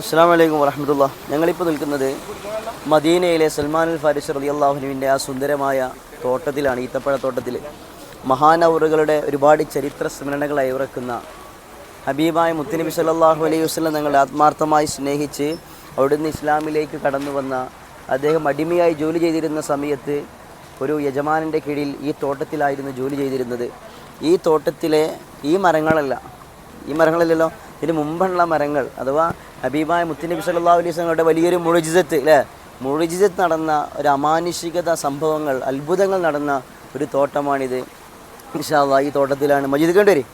അസ്സാം വലൈക്കും ഞങ്ങളിപ്പോൾ നിൽക്കുന്നത് മദീനയിലെ സൽമാൻ അൽ ഫാരിസ് റലി അള്ളാഹുനുവിന്റെ ആ സുന്ദരമായ തോട്ടത്തിലാണ് ഈത്തപ്പഴ തോട്ടത്തിൽ മഹാനവറുകളുടെ ഒരുപാട് ചരിത്ര സ്മരണകളായി ഉറക്കുന്ന ഹബീബായ മുത്തനബി സല്ലല്ലാഹു അലൈഹി വസ്ലം ഞങ്ങളെ ആത്മാർത്ഥമായി സ്നേഹിച്ച് അവിടുന്ന് ഇസ്ലാമിലേക്ക് കടന്നു വന്ന അദ്ദേഹം അടിമയായി ജോലി ചെയ്തിരുന്ന സമയത്ത് ഒരു യജമാനന്റെ കീഴിൽ ഈ തോട്ടത്തിലായിരുന്നു ജോലി ചെയ്തിരുന്നത്. ഈ തോട്ടത്തിലെ ഈ മരങ്ങളല്ല ഈ മരങ്ങളല്ലല്ലോ ഇതിന് മുമ്പുള്ള മരങ്ങൾ അഥവാ ഹബീബായ മുത്തുനബി സല്ലല്ലാഹു അലൈഹി വസല്ലമയുടെ വലിയൊരു മുഴുജിതത്ത് അല്ലേ മുഴുജിതത്ത് നടന്ന ഒരു അമാനുഷികത സംഭവങ്ങൾ അത്ഭുതങ്ങൾ നടന്ന ഒരു തോട്ടമാണിത്. ഇൻഷാല്ലാ ഈ തോട്ടത്തിലാണ് മജീദ് കണ്ടുവരി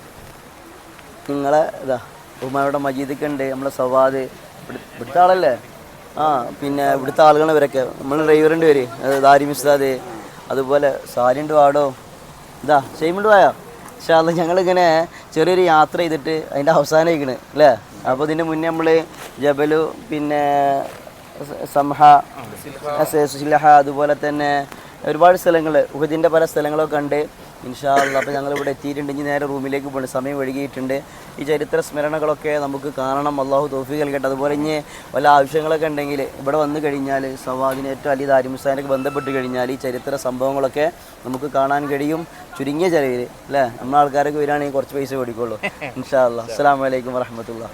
നിങ്ങളെ ഇതാ ഉമ്മയുടെ മജീദ് ഉണ്ട് നമ്മളെ സവാദ്. ഇവിടുത്തെ ആളല്ലേ? ആ പിന്നെ ഇവിടുത്തെ ആളുകൾ ഇവരൊക്കെ. നമ്മൾ ഡ്രൈവറുണ്ട് പേര് ദാരി മിസ്താദ് അതുപോലെ സാലിന്റെ വാടോ. ഇതാ ഷെയ്മുണ്ട് പോയാ പക്ഷേ ഞങ്ങളിങ്ങനെ ചെറിയൊരു യാത്ര ചെയ്തിട്ട് അതിന്റെ അവസാനം കഴിക്കണ് അല്ലേ? അപ്പോൾ ഇതിന്റെ മുന്നേ നമ്മൾ ജബലു പിന്നെ സംഹ സ- സിലഹ അതുപോലെ തന്നെ ഒരുപാട് സ്ഥലങ്ങൾ ഉഹദിന്റെ പല സ്ഥലങ്ങളൊക്കെ കണ്ട് ഇൻഷാല്ല. അപ്പോൾ ഞങ്ങളിവിടെ എത്തിയിട്ടുണ്ട്. ഇനി നേരെ റൂമിലേക്ക് പോകണം സമയം ഒഴുകിയിട്ടുണ്ട് ഈ ചരിത്ര സ്മരണകളൊക്കെ നമുക്ക് കാണണം. അള്ളാഹു തോഫി നൽകട്ടെ. അതുപോലെ ഇനി വല്ല ആവശ്യങ്ങളൊക്കെ ഉണ്ടെങ്കിൽ ഇവിടെ വന്നു കഴിഞ്ഞാൽ സവാദിന് ഏറ്റവും അലി താരിമുസ്ഥാനൊക്കെ ബന്ധപ്പെട്ട് കഴിഞ്ഞാൽ ഈ ചരിത്ര സംഭവങ്ങളൊക്കെ നമുക്ക് കാണാൻ കഴിയും. ചുരുങ്ങിയ ചിലവിൽ അല്ലേ? നമ്മളെ ആൾക്കാരൊക്കെ വരികയാണെങ്കിൽ കുറച്ച് പൈസ മേടിക്കുള്ളൂ. ഇൻഷാ അല്ലാ അസ്സാം വലൈക്കും വറഹമത്തുള്ള